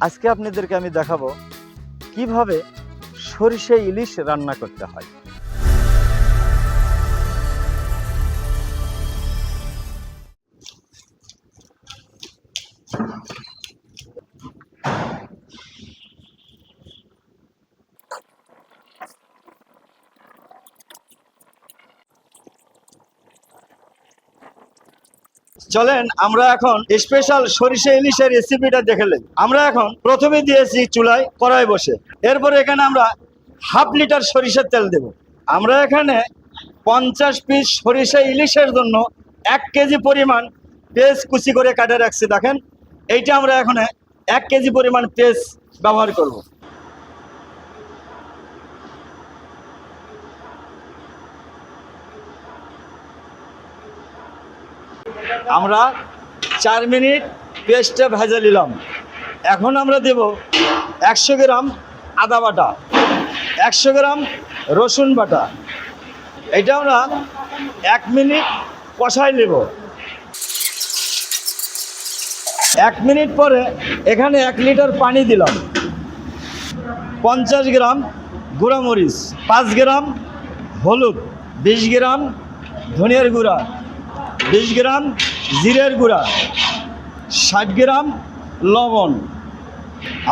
আজকে আপনাদেরকে আমি দেখাবো কীভাবে সরিষা ইলিশ রান্না করতে হয়। চলেন, আমরা এখন স্পেশাল সরিষা ইলিশের রেসিপিটা দেখে নেই। আমরা এখন প্রথমে দিয়েছি চুলায় কড়াই বসে। এরপরে এখানে আমরা হাফ লিটার সরিষার তেল দেব। আমরা এখানে পঞ্চাশ পিস সরিষা ইলিশের জন্য এক কেজি পরিমাণ পেঁয়াজ কুচি করে কাটে রাখছি। দেখেন, এইটা আমরা এখন এক কেজি পরিমাণ পেঁয়াজ ব্যবহার করব। আমরা চার মিনিট পেস্টটা ভেজে নিলাম। এখন আমরা দেব একশো গ্রাম আদা বাটা, একশো গ্রাম রসুন বাটা। এটা আমরা এক মিনিট কষাই নেব। এক মিনিট পরে এখানে এক লিটার পানি দিলাম। পঞ্চাশ গ্রাম গুঁড়ামরিচ, পাঁচ গ্রাম হলুদ, বিশ গ্রাম ধনিয়ার গুঁড়া, বিশ গ্রাম জিরের গুঁড়া, ষাট গ্রাম লবণ।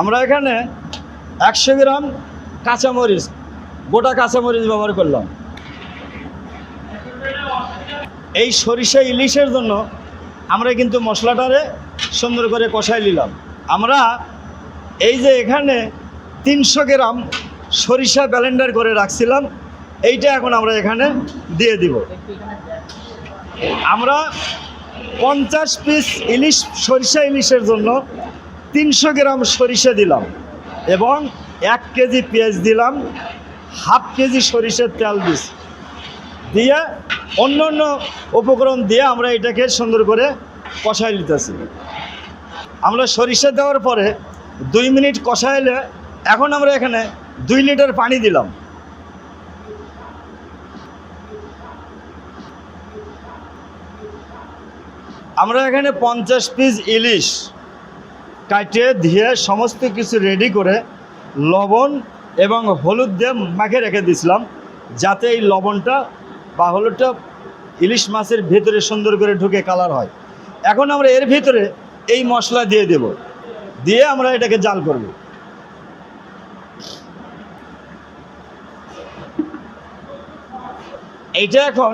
আমরা এখানে একশো গ্রাম কাঁচামরিচ, গোটা কাঁচামরিচ ব্যবহার করলাম। এই সরিষা ইলিশের জন্য আমরা কিন্তু মশলাটারে সুন্দর করে কষাই নিলাম। আমরা এই যে এখানে তিনশো গ্রাম সরিষা ব্যালেন্ডার করে রাখছিলাম, এইটা এখন আমরা এখানে দিয়ে দিব। আমরা পঞ্চাশ পিস ইলিশ, সরিষা ইলিশের জন্য তিনশো গ্রাম সরিষা দিলাম এবং এক কেজি পেঁয়াজ দিলাম, হাফ কেজি সরিষার তেল দিস দিয়ে অন্য অন্য উপকরণ দিয়ে আমরা এটাকে সুন্দর করে কষাই নিতেছি। আমরা সরিষা দেওয়ার পরে দুই মিনিট কষাইলে এখন আমরা এখানে দুই লিটার পানি দিলাম। আমরা এখানে পঞ্চাশ পিস ইলিশ কাটিয়ে দিয়ে সমস্ত কিছু রেডি করে লবণ এবং হলুদ দিয়ে মাখে রেখে দিয়েছিলাম, যাতে এই লবণটা বা হলুদটা ইলিশ মাছের ভেতরে সুন্দর করে ঢুকে কালার হয়। এখন আমরা এর ভিতরে এই মশলা দিয়ে দেব, দিয়ে আমরা এটাকে জাল করব। এইটা এখন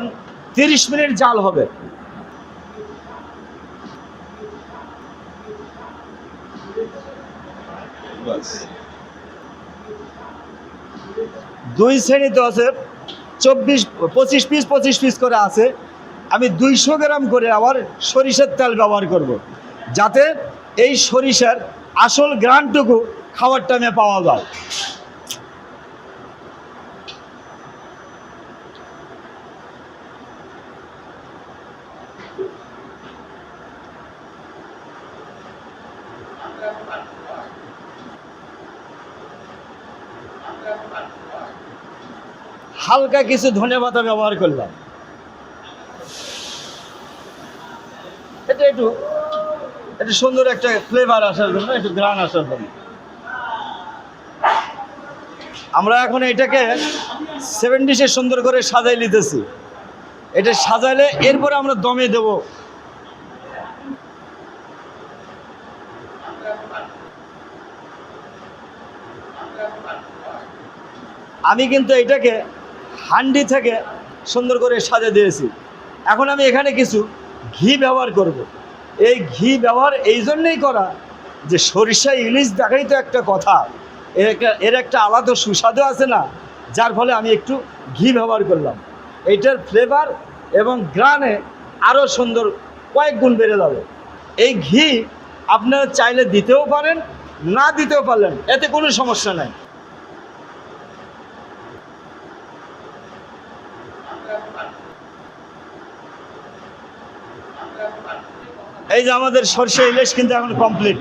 তিরিশ মিনিট জাল হবে। দুই শ্রেণীতে আছে, চব্বিশ, পঁচিশ পিস পঁচিশ পিস করে আছে। আমি দুইশো গ্রাম করে আবার সরিষার তেল ব্যবহার করব। যাতে এই সরিষার আসল গ্রানটুকু খাবারটা টাইমে পাওয়া যায়। হালকা কিছু ধনে পাতা ব্যবহার করলাম। এটা একটু একটু সুন্দর একটা ফ্লেভার আসার জন্য, একটু গ্রান আসার জন্য। আমরা এখন এটাকে সেভেন ডিশে সুন্দর করে সাজাই নিতেছি। এটা সাজাইলে এরপরে আমরা দমে দেব আমি কিন্তু এটাকে হান্ডি থেকে সুন্দর করে সাজা দিয়েছি। এখন আমি এখানে কিছু ঘি ব্যবহার করব। এই ঘি ব্যবহার এই জন্যেই করা যে সরিষা ইলিশ দেখাই তো একটা কথা। এর একটা এর একটা আলাদা সুস্বাদু আছে না, যার ফলে আমি একটু ঘি ব্যবহার করলাম। এইটার ফ্লেভার এবং গ্রানে আরও সুন্দর কয়েক গুণ বেড়ে যাবে। এই ঘি আপনারা চাইলে দিতেও পারেন, না দিতেও পারলেন, এতে কোনো সমস্যা নাই। এই যে আমাদের সর্ষে ইলিশ কিন্তু এখন কমপ্লিট